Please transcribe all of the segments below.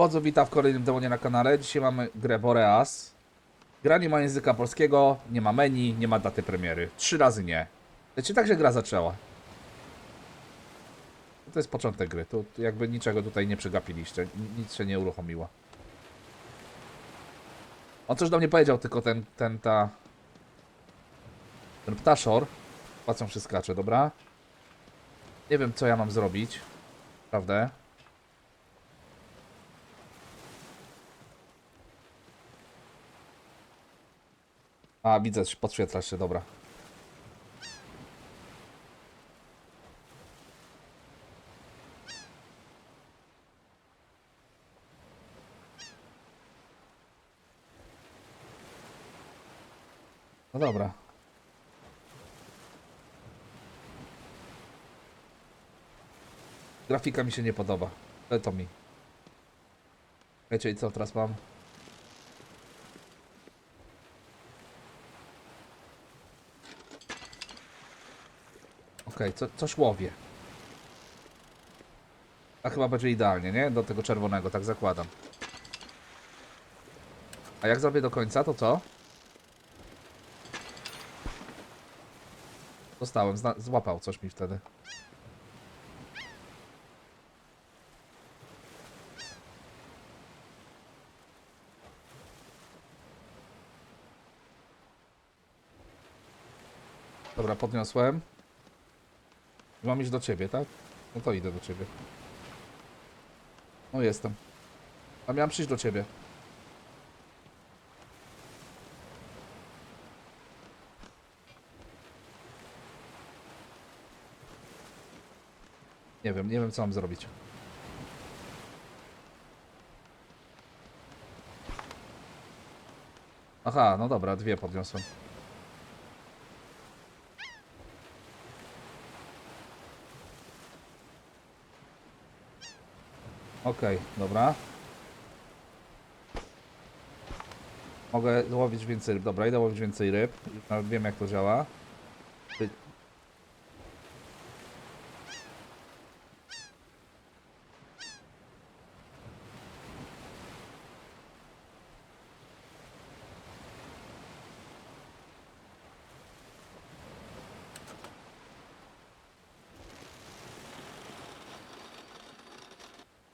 Podzo witam w kolejnym demonie na kanale. Dzisiaj mamy grę Boreas. Gra nie ma języka polskiego, nie ma menu, nie ma daty premiery. Trzy razy nie. Wiecie, tak się gra zaczęła. To jest początek gry. Tu jakby niczego tutaj nie przegapiliście. Ni- Nic się nie uruchomiło. On coś do mnie powiedział, tylko ten, ten, ta... Ten ptaszor. Płacą się skacze, dobra? Nie wiem, co ja mam zrobić. Prawda? A, widzę, podświetlasz się, dobra. No dobra. Grafika mi się nie podoba. Ale to mi. Wiecie, i co teraz mam? Okej, co, coś łowię. A chyba będzie idealnie, nie? Do tego czerwonego, tak zakładam. A jak zrobię do końca, to co? Dostałem, złapał coś mi wtedy. Dobra, podniosłem. Mam iść do ciebie, tak? No to idę do ciebie. No jestem. A miałem przyjść do ciebie. Nie wiem, nie wiem co mam zrobić. Aha, no dobra, dwie podniosłem. Okej, dobra. Mogę łowić więcej ryb. Dobra, idę łowić więcej ryb. Nawet wiem jak to działa.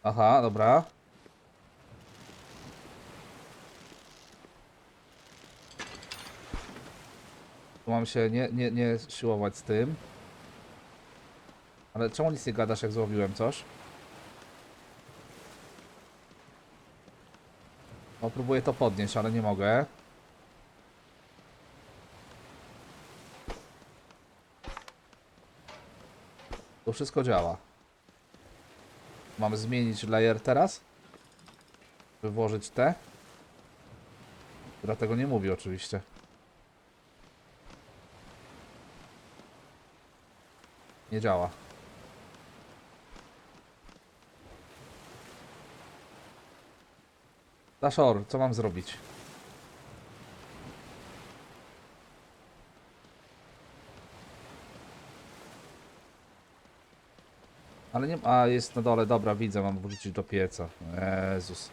Aha, dobra. Tu mam się nie, nie, nie siłować z tym. Ale czemu nic nie gadasz, jak złowiłem coś? O, próbuję to podnieść, ale nie mogę. To wszystko działa. Mamy zmienić layer teraz? By włożyć te? Która tego nie mówi oczywiście. Nie działa. Dashor, co mam zrobić? Ale nie A, jest na dole, dobra, widzę, mam wrócić do pieca. Jezus.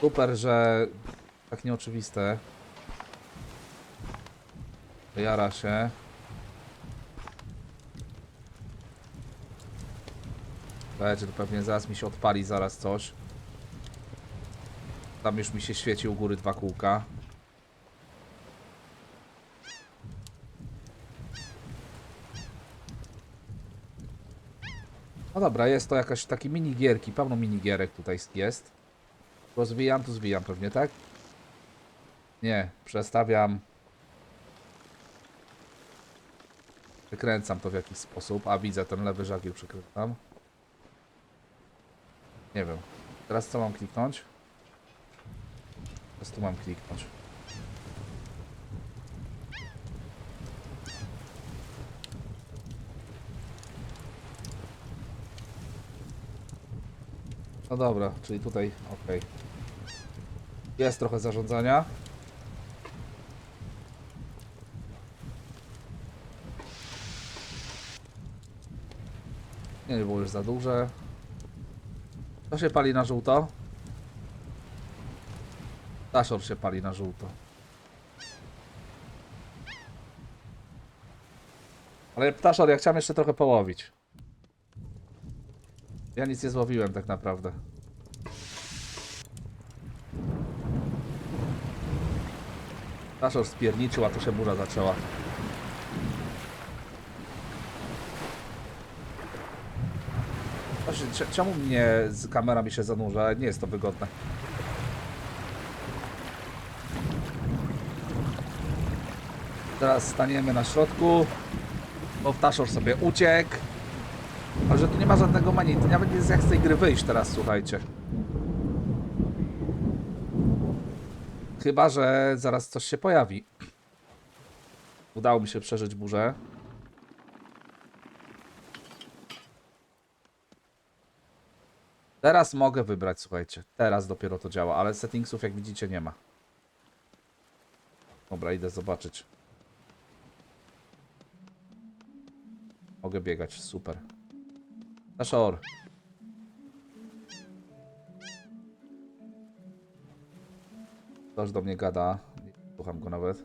Super, że tak nieoczywiste. Jara się. Wiecie, to pewnie zaraz mi się odpali zaraz coś. Tam już mi się świeci u góry dwa kółka. No dobra, jest to jakaś taki minigierki, pełno minigierek tutaj jest. Rozwijam, tu zwijam pewnie, tak? Nie, przestawiam. Wykręcam to w jakiś sposób. A widzę, ten lewy żagiel przykręcam. Nie wiem. Teraz co mam kliknąć? Teraz tu mam kliknąć. No dobra, czyli tutaj, ok. Jest trochę zarządzania. Nie, nie było już za duże. To się pali na żółto. Taszor się pali na żółto. Ale ptaszor, ja chciałem jeszcze trochę połowić. Ja nic nie złowiłem tak naprawdę. Ptaszor spierniczył, a tu się burza zaczęła. Cze- czemu mnie kamera mi się zanurza? Nie jest to wygodne. Teraz staniemy na środku. Bo ptaszor sobie uciekł. Ale że tu nie ma żadnego menu. To nawet nie jest jak z tej gry wyjść teraz, słuchajcie. Chyba, że zaraz coś się pojawi. Udało mi się przeżyć burzę. Teraz mogę wybrać, słuchajcie. Teraz dopiero to działa, ale settingsów jak widzicie nie ma. Dobra, idę zobaczyć. Mogę biegać, super. Naszor. Ktoś do mnie gada. Słucham go nawet.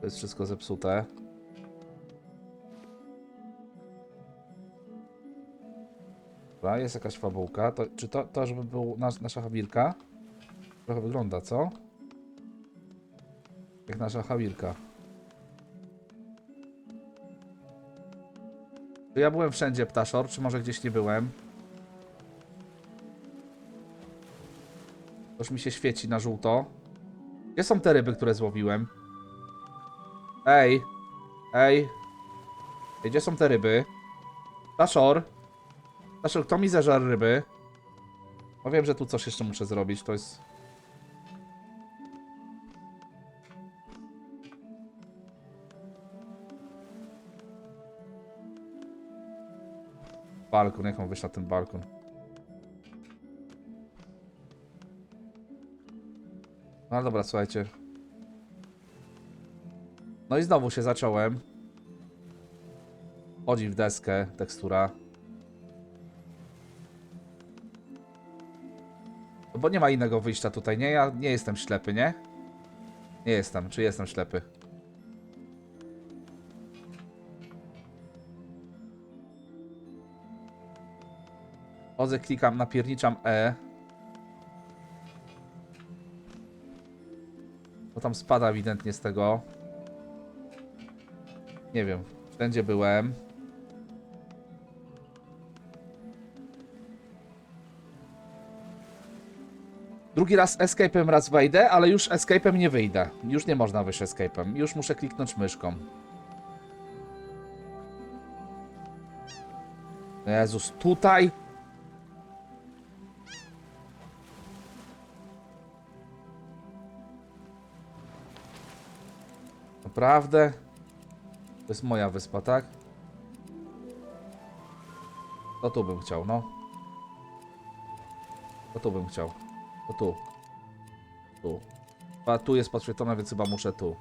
To jest wszystko zepsute. Dobra, jest jakaś fabułka. To, czy to, to żeby był nasz, nasza chawirka? Trochę wygląda, co? Jak nasza chawirka. Czy ja byłem wszędzie, ptaszor? Czy może gdzieś nie byłem? Już mi się świeci na żółto. Gdzie są te ryby, które złowiłem? Ej! Ej! Ej, Gdzie są te ryby? Ptaszor! Ptaszor, kto mi zeżar ryby? No wiem, że tu coś jeszcze muszę zrobić, to jest... Balkon, jak mam wyjść na ten balkon? No dobra, słuchajcie. No i znowu się zacząłem. Chodzi w deskę, tekstura. Bo nie ma innego wyjścia tutaj, nie? Ja nie jestem ślepy, nie? Nie jestem, czy jestem ślepy? Chodzę, klikam, napierniczam E. Bo tam spada ewidentnie z tego. Nie wiem, wszędzie byłem. Drugi raz escape'em raz wejdę, ale już escape'em nie wyjdę. Już nie można wyjść escape'em. Już muszę kliknąć myszką. Jezus, tutaj... Naprawdę? To jest moja wyspa, tak? To tu bym chciał, no. To tu bym chciał. Tu. Tu. A tu jest podświetlone, więc chyba muszę tu.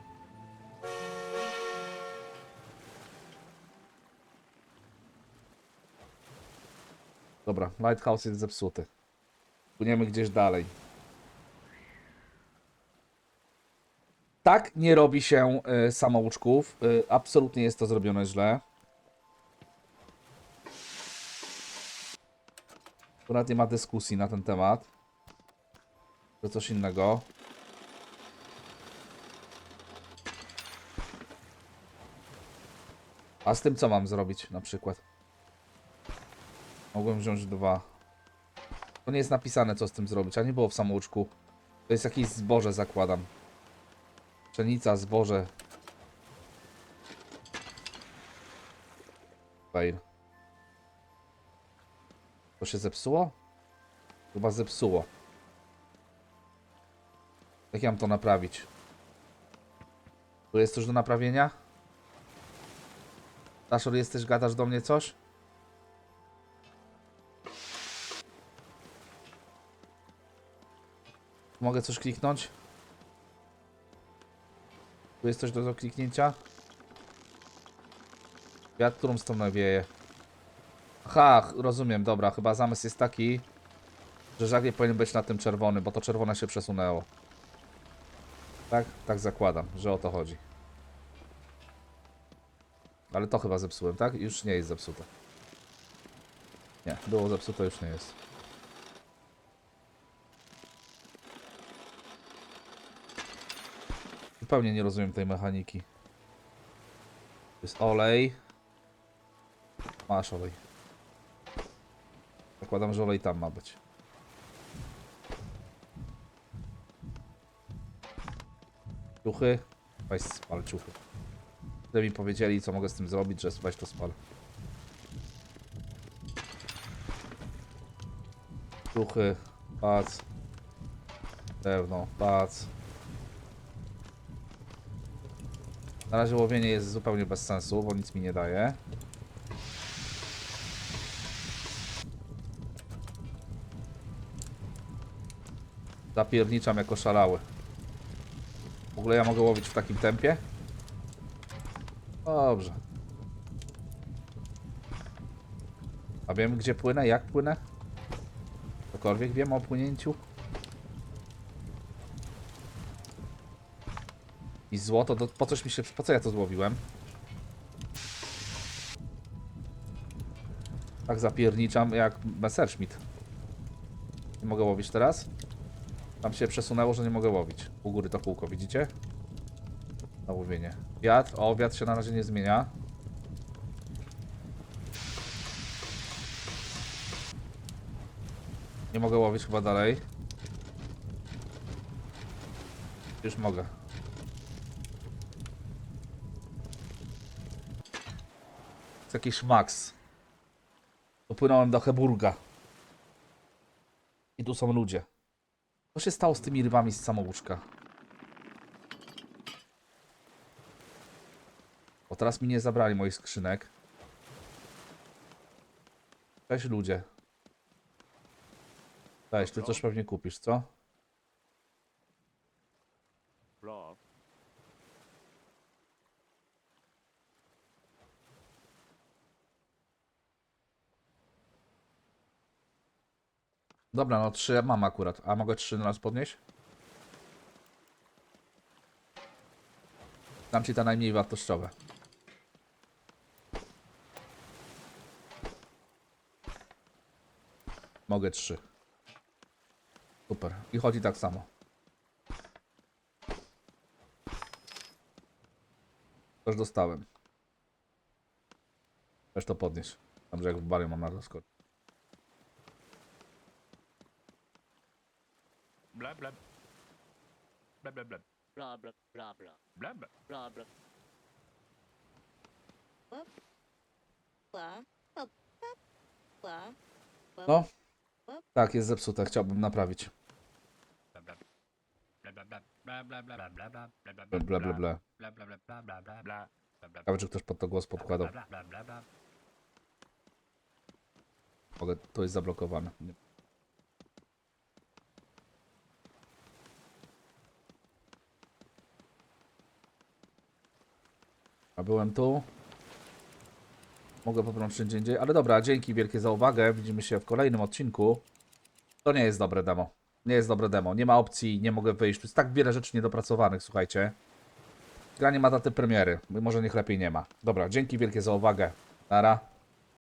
Dobra, Lighthouse jest zepsuty. Płyniemy gdzieś dalej. Tak nie robi się y, samouczków. Y, absolutnie jest to zrobione źle. Akurat nie ma dyskusji na ten temat. To coś innego. A z tym co mam zrobić na przykład? Mogłem wziąć dwa. To nie jest napisane co z tym zrobić, a nie było w samouczku. To jest jakieś zboże zakładam. Pszenica, zboże. Fail. To się zepsuło? Chyba zepsuło. Jak ja mam to naprawić? Tu jest coś do naprawienia? Taszor, jesteś, gadasz do mnie coś? Mogę coś kliknąć? Tu jest coś do, do kliknięcia? Wiatr, którą stronę wieje? Aha, rozumiem, dobra, chyba zamysł jest taki, że żagiel powinien być na tym czerwony, bo to czerwone się przesunęło. Tak? Tak zakładam, że o to chodzi. Ale to chyba zepsułem, tak? Już nie jest zepsute. Nie, było zepsute, już nie jest. Zupełnie nie rozumiem tej mechaniki. Jest olej. Masz olej. Zakładam, że olej tam ma być. Ciuchy. Weź spal ciuchy. Tyle mi powiedzieli, co mogę z tym zrobić, że weź to spal. Ciuchy. Pac. Drewno. Pac. Na razie łowienie jest zupełnie bez sensu, bo nic mi nie daje. Zapierniczam jako szalały. Ogóle ja mogę łowić w takim tempie? Dobrze. A wiem gdzie płynę, jak płynę? Cokolwiek wiem o płynięciu? I złoto, to po coś mi się, po co ja to złowiłem? Tak zapierniczam jak Messerschmitt. Nie mogę łowić teraz? Tam się przesunęło, że nie mogę łowić. U góry to kółko, widzicie? Na łowienie. Wiatr, o wiatr się na razie nie zmienia. Nie mogę łowić chyba dalej. Już mogę. jest jakiś max. Dopłynąłem do Heburga. I tu są ludzie. Co się stało z tymi rybami z samouczka? Bo teraz mi nie zabrali moich skrzynek. Cześć ludzie. Cześć, ty coś pewnie kupisz, co? Dobra, no trzy ja mam akurat. A mogę trzy na raz podnieść? Dam ci te najmniej wartościowe. Mogę trzy. Super. I chodzi tak samo. Też dostałem. Też to podnieś. Dobrze, jak w barie mam na to Bla bla. Bla bla bla. Bla bla bla bla. Bla bla. Bla bla. No. Tak, jest zepsute, chciałbym naprawić. Bla bla bla. Ciekawe, czy ktoś pod to głos podkładał. Mogę, to jest zablokowane. A byłem tu. Mogę poprosić gdzie indziej, ale dobra, dzięki wielkie za uwagę. Widzimy się w kolejnym odcinku. To nie jest dobre demo. Nie jest dobre demo. Nie ma opcji, nie mogę wyjść. Tu jest tak wiele rzeczy niedopracowanych, słuchajcie. Gra nie ma daty premiery. Może niech lepiej nie ma. Dobra, dzięki wielkie za uwagę. Nara.